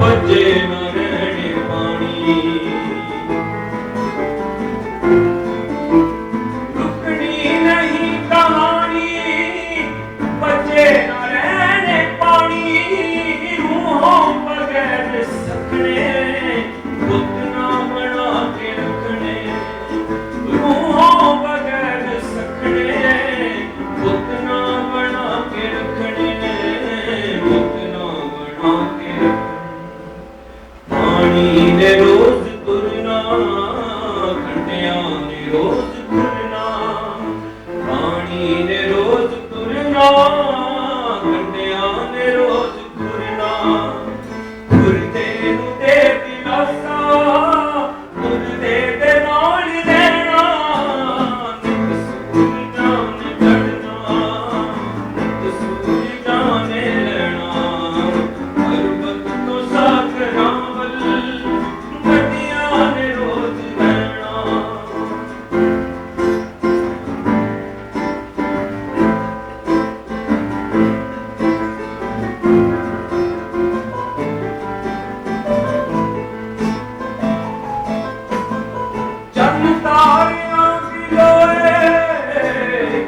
भजे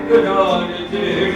günah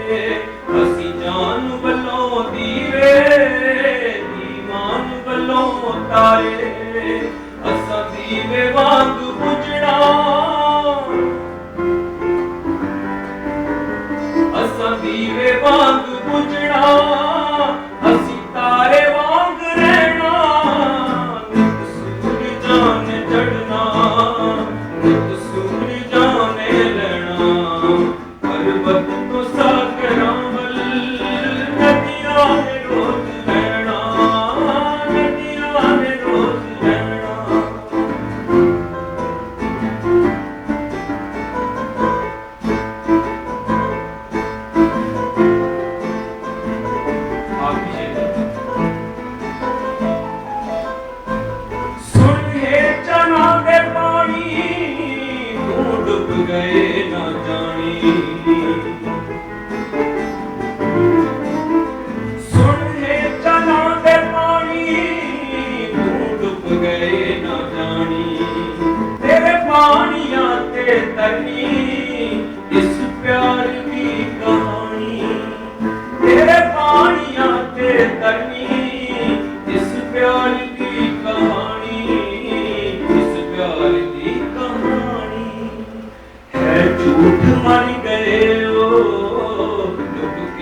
você.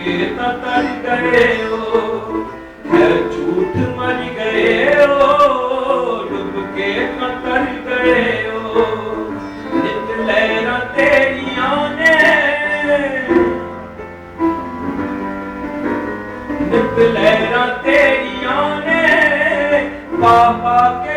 के तर गए हो है झूठ मर गए हो डूब के तर गए हो नित लहरा तेरिया ने नित लहरा तेरिया ने पापा के